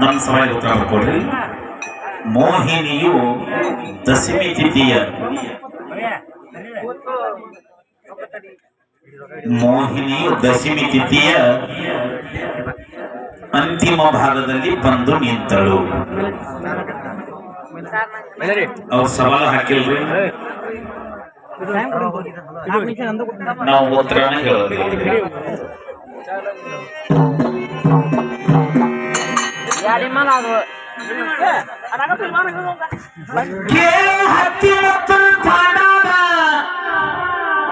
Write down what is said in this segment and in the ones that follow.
ನನ್ನ ಸವಾಲಿಗೆ ಉತ್ತರ ಬರ್ಕೊಡ್ರಿ ಮೋಹಿನಿಯು ದಶಮಿ ತಿಥಿಯ ಮೋಹಿನಿಯು ದಶಮಿ ತಿಥಿಯ ಅಂತಿಮ ಭಾಗದಲ್ಲಿ ಬಂದು ನಿಂತಳು. ಅವ್ರು ಸವಾಲು ಹಾಕಿಲ್ರಿ? ನಾವು ಉತ್ತರನ ಹೇಳೋದಿಲ್ಲ. ಕೇಳು ಹತ್ತಿ ಮತ್ತು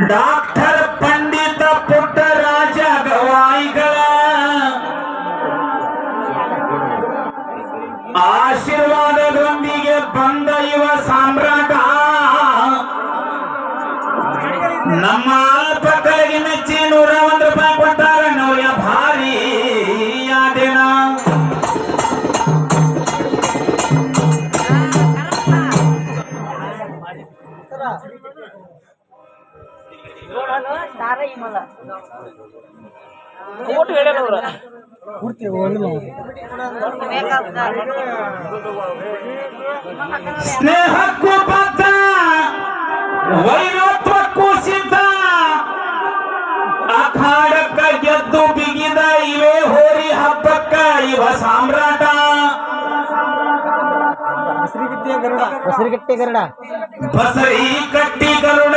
ಡಾಕ್ಟರ್ ಪಂಡಿತ ಪುಟ್ಟರಾಜ ಗವಾಯಿಗಳ ಆಶೀರ್ವಾದದೊಂದಿಗೆ ಬಂದ ಯುವ ಸಾಮ್ರಾಟ. ನಮ್ಮ ಅಲ್ಪ ಮೆಚ್ಚಿ ಚೀನೂರ ಒಂದು ರೂಪಾಯಿ ಕೊಟ್ಟಾರ ಪೂರ್ತಿ ಒಂದು ಸ್ನೇಹಕ್ಕೂ ಬದ್ಧ ವೈರತ್ವಕ್ಕೂ ಸಿದ್ಧ. ಅಖಾಡಕ್ಕ ಗೆದ್ದು ಬಿಗಿದ ಇವೇ ಹೋರಿ ಹಬ್ಬಕ್ಕ ಇವ ಸಾಮ್ರಾಟ. ಹಸಿರುಗಟ್ಟೆ ಗರುಡ ಕಟ್ಟಿ ಗರುಡ. ಬಸರಿ ಕಟ್ಟಿ ಗರುಡ.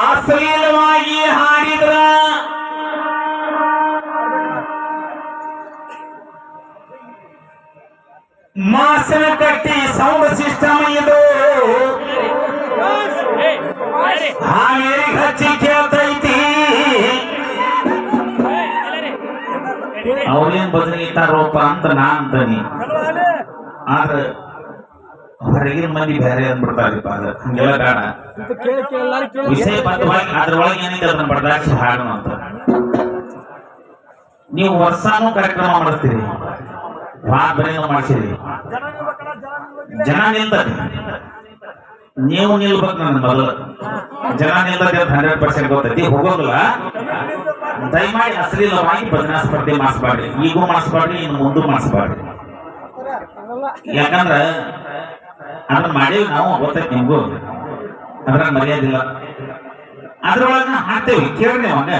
ಅಶ್ಲೀಲವಾಗಿ ಹಾಡಿದ್ರ. ಮಾಸನ ಕಟ್ಟಿ ಸೌಂಡ್ ಸಿಸ್ಟಮ್ ಇದು. ಹಾವೇರಿ ಹಚ್ಚಿ ಕೇಳ್ತೈತಿ. ಅವ್ರೇನ್ ಇಟ್ಟಾರೋಪ ಅಂತ ನಾ ಅಂತಾನಿ. ಆದ್ರೆ ಹೊರಗಿನ ಮಂದಿ ಬೇರೆ ಅಂದ್ಬಿಡ್ತಾರಿಪ್ಪ ಅದ ಹಂಗೆಲ್ಲ ಬೇಡ. ವಿಷಯ ಬಂದ ಹಾಡು ಅಂತ. ನೀವು ವರ್ಷಾನು ಕಾರ್ಯಕ್ರಮ ಮಾಡಿಸ್ತೀರಿ. ಬರೀನ ಮಾಡಿಸಿರಿ. ಜನ ನಿಲ್ತಾರೆ. ನೀವು ನಿಲ್ಬೇಕು ನನ್ನ ಮೊದಲು ಜನ ನಿಲ್ತಾರೆ ಅಂತ ಹಂಡ್ರೆಡ್ ಪರ್ಸೆಂಟ್ ಗೊತ್ತೈತಿ. ಹೋಗೋದಿಲ್ಲ. ದಯಮಾಡಿ ಅಶ್ಲೀಲವಾಗಿ ಭಜನಾ ಸ್ಪರ್ಧೆ ಮಾಡಿಸ್ಬಾರ್ರಿ ಈಗೂ ಮಾಡಿಸ್ಬಾರ್ರಿ ಇನ್ನು ಮುಂದೂ ಮಾಡಿಸ್ಬಾರ್ರಿ ಯಾಕಂದ್ರ ಅದನ್ನ ಮಾಡೀವಿ ನಾವು ಗೊತ್ತೈತಿ ನಿಮ್ಗೂ. ಅದ್ರಾಗ ಮರ್ಯಾದಿಲ್ಲ. ಅದ್ರೊಳಗ ಹಾಕ್ತೇವಿ. ಕೇಳ್ರಿ ಅವಾಗ.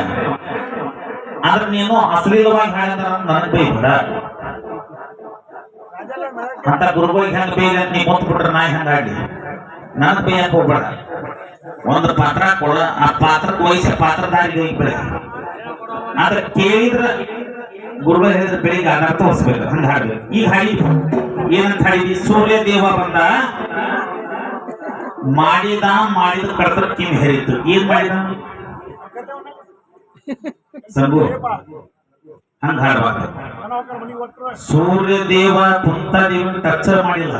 ಆದ್ರ ನೀನು ಅಶ್ಲೀಲವಾಗಿ ಹೇಳಿದ್ರ ನನಗ್ ಬೈಬೇಡ ಅಂತ ಗುರುಗಳಿಗೆ ಹೆಂಗ್ ಬೇಯ ನೀ ಮುತ್ತು ಬಿಟ್ರೆ ನಾ ಹೆಂಗ ನನ್ ಬೈಯಕ್ ಹೋಗ್ಬೇಡ. ಒಂದ್ ಪಾತ್ರ ಕೊಡ. ಆ ಪಾತ್ರಕ್ಕೆ ವಹಿಸಿ ಪಾತ್ರಧಾರಿಗೆ ಒಯ್ಬೇಡ ಆದ್ರೆ ಕೇಳಿದ್ರ ಗುರುಗಳು ಹೇಳಿದ್ರೆ ಬೆಳಿಗ್ಗೆ ಅನರ್ಥ ಹೊಸ್ಬೇಕು ಹಂಗ ಹಾಡ್ಬೇಕು. ಈಗ ಹಾಡಿ ಏನಂತ ಹಾಡಿದ್ವಿ ಸೂರ್ಯ ದೇವ ಬಂದ. ಮಾಡಿದ ಮಾಡಿದ ಕಡದ್ರ ಕಿವಿ ಹೇರಿತ್ತು. ಏನ್ ಮಾಡಿದ? ಸಂಭು ಹಂಗ ಸೂರ್ಯ ದೇವ ಕುಂತ ದೇವನ ಮಾಡಿಲ್ಲ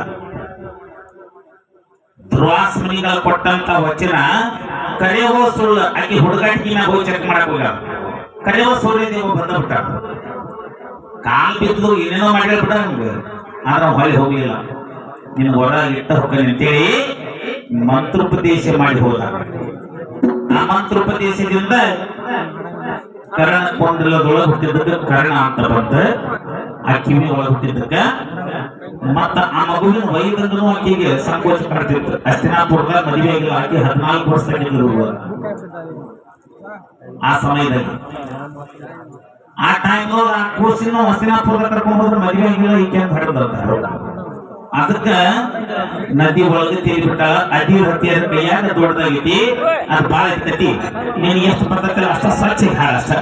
ಧ್ರುವಾಸ್ಮನಿಗಳ ಕೊಟ್ಟಂತ ವಚನ ಕರೆಯೋ ಸುಳ್ಳು. ಆಕಿ ಹುಡುಗಾಟಿನ ಹೋಗಿ ಚೆಕ್ ಮಾಡಕ್ ಹೋಗ ಕರೆಯೋ ಸೂರ್ಯ ದೇವ ಬಂದ ಬಿಟ್ಟ ಕಾಲ್ ಬಿದ್ದು ಏನೇನೋ ಮಾಡಿರ್ಬಿಟ್ಟ ನಮ್ಗೆ. ಆದ್ರೆ ಹೊಳಿ ಹೋಗ್ಲಿಲ್ಲ. ನಿನ್ನ ಹೊರಗೆ ಇಟ್ಟ ಹೋಗಲಿ ಅಂತೇಳಿ ಮಂತ್ರೋಪದೇಶ ಮಾಡಿ ಹೋದ. ಆ ಮಂತ್ರೋಪದೇಶದಿಂದ ಕರ್ಣ ಕೊಂಡಲದೊಳಗೆ ಹುಟ್ಟಿದ್ದಕ್ಕೆ ಕರ್ಣ ಅಂತ ಬಂತ ಆ ಕಿವಿ ಒಳಗೆ ಹುಟ್ಟಿದ್ದಕ್ಕ ಮತ್ತ ಆ ಮಗುವಿನ ವೈದ್ಯಂದ್ರೂ ಆಕೆಗೆ ಸಂಕೋಚ ಮಾಡ್ತಿತ್ತು. ಅಸ್ತಿನಾಪುರದ ಮದುವೆ ಆಗಿಲ್ಲ ಆಕೆ ಹದಿನಾಲ್ಕು ವರ್ಷದಾಗಿದ್ರು ಆ ಸಮಯದಲ್ಲಿ. ಆ ಟೈಮ್ ಆ ಕೂಸಿನ ಹಸ್ತಿನಾಪುರದ ಕರ್ಕೊಂಡು ಹೋದ್ರೆ ಮದುವೆ ಆಗಿಲ್ಲ, ಈಕೆ ಅಂತ ಹಿಡಿದ ಅದಕ್ಕ ನದಿ ಒಳಗೆ ತೇಲಿಬಿಟ್ಟಾಳ ಅದಿ ಹತ್ತಿರ ಕೈಯಾಗ ದೊಡ್ಡದಾಗೈತಿ ಅದು ಬಾಳ ಇರ್ತೈತಿ ನೀನು ಎಷ್ಟು ಬರ್ತೈತಲ್ಲ ಅಷ್ಟ ಸ್ವಚ್ಛ ಹಾಳ ಅಷ್ಟ.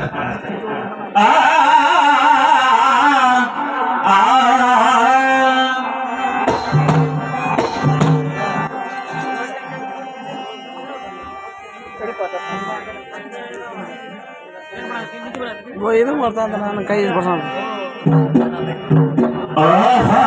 ಇದು ಮಾಡ್ತಾ ನಾನು ಕೈ ಬರ್ಸೋಣ ಆಹಾಹಾ,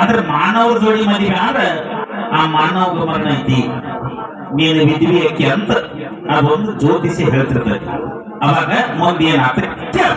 ಅಂದ್ರೆ ಮಾನವರ ಜೋಡಿ ಮದುವೆ ಆದ್ರೆ ಆ ಮಾನವ ಮರಣ ಐತಿ. ನೀನು ವಿಧಿವಿ ಯಾಕೆ ಅಂತ ಅದೊಂದು ಜ್ಯೋತಿಷಿ ಹೇಳ್ತಿರ್ತದೆ ಅವಾಗ ಮುಂದೆ ಏನಾಗ್ತದೆ? ಕೇಳು.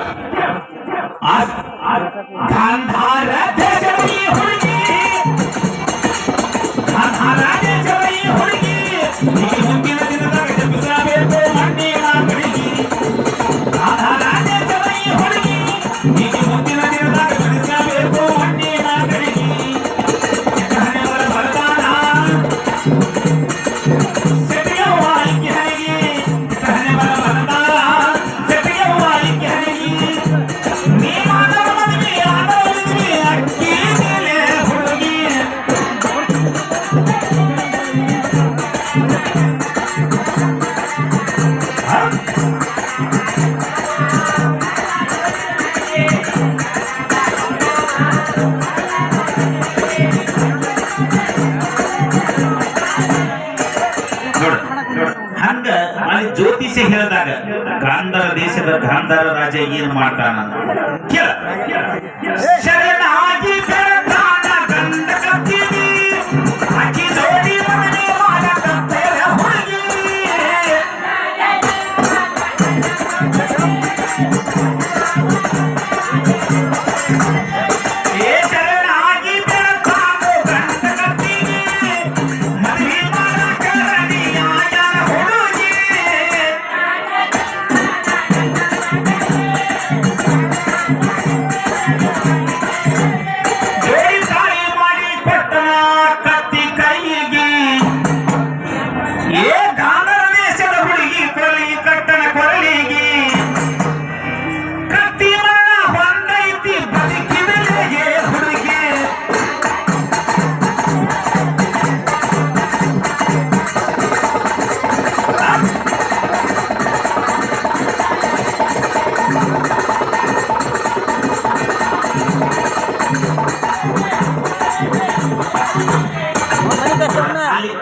ದೇಶದ ಗಾಂಧಾರ ರಾಜ ಏನ್ ಮಾಡ್ತಾನ ಕೇಳ.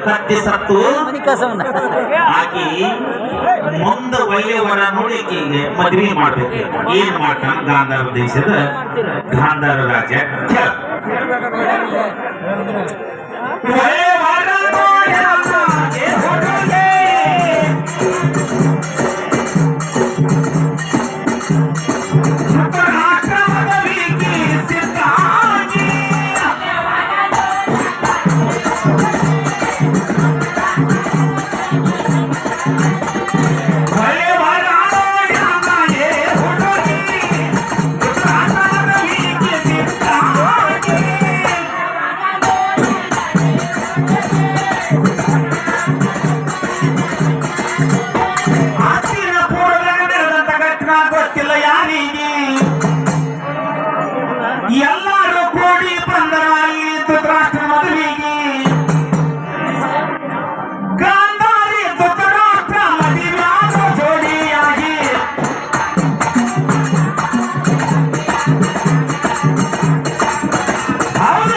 ಕತ್ತಿ ಸತ್ತು ಆಕಿ ಮುಂದ ಒಳ್ಳೆಯವರ ನೋಡಿ ಆಕಿಗೆ ಮದ್ವೆ ಮಾಡ್ಬೇಕು. ಏನ್ ಮಾಡ್ತಾನ? ಗಾಂಧಾರ ದೇಶದ ಗಾಂಧಾರ ರಾಜ ಕೇಳ. ಒಳ್ಳೆ ಒಗ್ಗೂಡಿ ಬಂದರಾಯಿ ಧೃತರಾಷ್ಟ್ರ ಮದುವೆಗೆ ಗಾಂಧಾರಿ ಧೃತರಾಷ್ಟ್ರ ಮದುವೆಯಾದ ಜೋಡಿಯಾಗಿ ಹೌದ